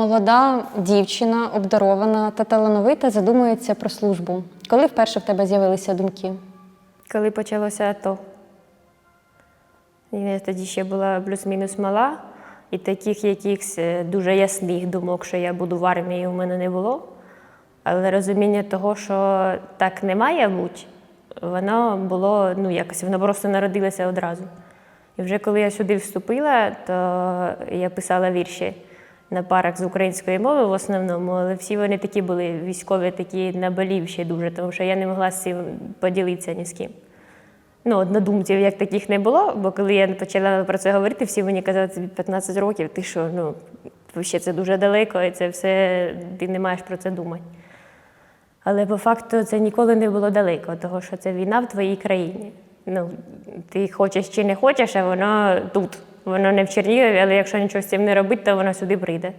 Молода дівчина, обдарована та талановита, задумується про службу. Коли вперше в тебе з'явилися думки? Коли почалося АТО. Я тоді ще була плюс-мінус мала, і таких якихось е, дуже ясних думок, що я буду в армії, у мене не було. Але розуміння того, що так не має бути, воно було ну, якось, воно просто народилося одразу. І вже коли я сюди вступила, то я писала вірші на парах з української мови в основному, але всі вони такі були військові, такі наболівші дуже, тому що я не могла з цим поділитися ні з ким. Ну, однодумців як таких не було, бо коли я почала про це говорити, всі мені казали, тобі 15 років, ти що, ну, ще це дуже далеко, і це все, ти не маєш про це думати. Але по факту це ніколи не було далеко, тому що це війна в твоїй країні. Ну, ти хочеш чи не хочеш, а воно тут. Воно не в Чернігові, але якщо нічого з цим не робити, то воно сюди прийде.